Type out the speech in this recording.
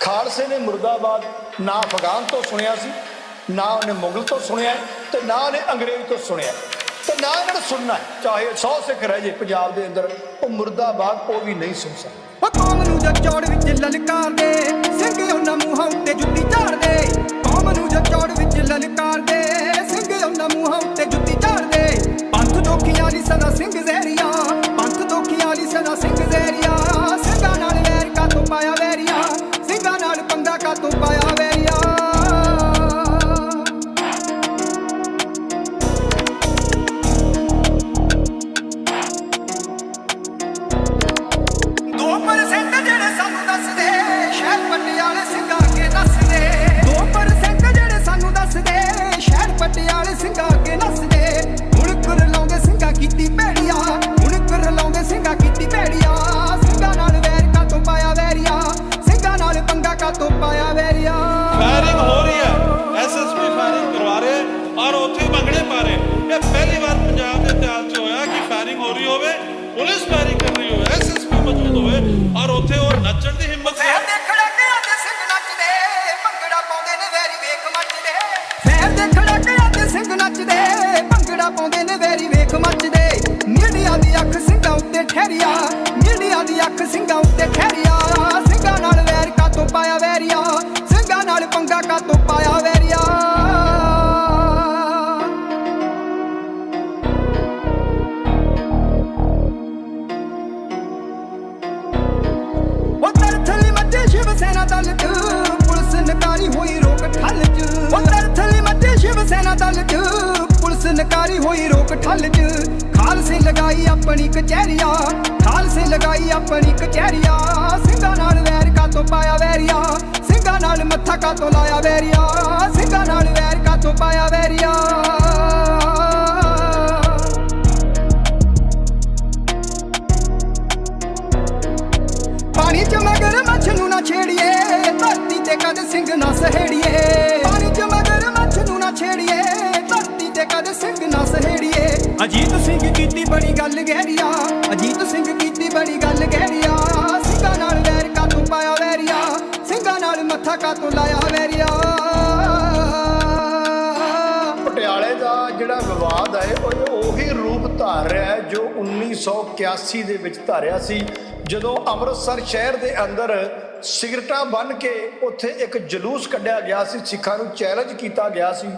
ਖਾਲਸੇ ਨੇ ਮੁਰਦਾਬਾਦ ਨਾ ਅਫਗਾਨ ਤੋਂ ਸੁਣਿਆ ਸੀ, ਨਾ ਉਹਨੇ ਮੁਗਲ ਤੋਂ ਸੁਣਿਆ ਤੇ ਨਾ ਉਹਨੇ ਅੰਗਰੇਜ਼ ਤੋਂ ਸੁਣਿਆ ਤੇ ਨਾ ਇਹਨਾਂ ਸੁਣਨਾ ਹੈ। ਚਾਹੇ 100 ਸਿੱਖ ਰਹਿ ਜੇ ਪੰਜਾਬ ਦੇ ਅੰਦਰ, ਉਹ ਮੁਰਦਾਬਾਦ ਉਹ ਵੀ ਨਹੀਂ ਸੁਣ ਸਕਦਾ ਉਹ ਕੌਮ ਨੂੰ ਜਦ ਚੌੜ ਵਿੱਚ ਲਲਕਾਰਦੇ ਨਾਲ ਪੰਗਾ ਨੱਚਣ ਦੀ ਹਿੰਮਤ ਫੇਰ ਅੱਜ ਸਿੰਘ ਨੱਚਦੇ ਭੰਗੜਾ ਪਾਉਂਦੇ ਨੇ ਵੈਰੀ ਵੇਖ ਮੱਚਦੇ। ਫੇਰ ਦੇਖੜਾ ਕਿ ਅੱਜ ਸਿੰਘ ਨੱਚਦੇ ਭੰਗੜਾ ਪਾਉਂਦੇ ਨੇ ਵੈਰੀ ਵੇਖ ਮੱਚਦੇ। ਮੀਡੀਆ ਦੀ ਅੱਖ ਸਿੰਘਾਂ ਉੱਤੇ ਠਹਿਰਿਆ ਮੀਡੀਆ ਦੀ ਅੱਖ ਸਿੰਘਾਂ ਉੱਤੇ ਪੁਲਿਸ ਹੋਈ ਰੋਕ ਠੱਲ ਚ। ਖਾਲਸੇ ਲਗਾਈ ਆਪਣੀ ਕਚਹਿਰੀਆ। ਖਾਲਸੇ ਲਗਾਈ ਆਪਣੀ ਕਚਹਿਰੀਆ। ਸਿੰਘਾਂ ਨਾਲ ਵੈਰ ਕਾ ਤੋਂ ਪਾਇਆ ਵੈਰੀਆ। ਸਿੰਘਾਂ ਨਾਲ ਮੱਥਾ ਕਾ ਤੋਂ ਲਾਇਆ ਵੈਰੀਆ। ਸਿੰਘਾਂ ਨਾਲ ਵੈਰ ਕਾ ਤੋਂ ਪਾਇਆ ਵੈਰੀਆ। ਪਾਣੀ ਚ ਮਗਰ ਮੱਛ ਨੂੰ ਨਾ ਛੇੜੀਏ। ਧਰਤੀ ਤੇ ਕਦੇ ਸਿੰਘ ਨਾ ਸਹੇੜੀਏ। ਗੱਲ ਗਹਿਰੀਆ ਅਜੀਤ ਸਿੰਘ ਕੀਤੀ ਬੜੀ ਗੱਲ ਗਹਿਰੀਆ ਸਿੰਘਾਂ ਨਾਲ ਵੈਰ ਕਾ ਪਾਇਆ ਵੈਰੀਆ ਸਿੰਘਾਂ ਨਾਲ ਮੱਥਾ ਕਾ ਲਾਇਆ ਵੈਰੀਆ ਪਟਿਆਲੇ ਦਾ ਜਿਹੜਾ ਵਿਵਾਦ ਹੈ ਉਹ ਉਹੀ ਰੂਪ ਧਾਰ ਰਿਹਾ ਹੈ ਜੋ 1981 ਦੇ ਵਿੱਚ ਧਾਰਿਆ ਸੀ। ਜਦੋਂ ਅੰਮ੍ਰਿਤਸਰ ਸ਼ਹਿਰ ਦੇ ਅੰਦਰ ਸਿਗਰਟਾਂ ਬੰਨ ਕੇ ਉੱਥੇ ਇੱਕ ਜਲੂਸ ਕੱਢਿਆ ਗਿਆ ਸੀ, ਸਿੱਖਾਂ ਨੂੰ ਚੈਲੰਜ ਕੀਤਾ ਗਿਆ ਸੀ।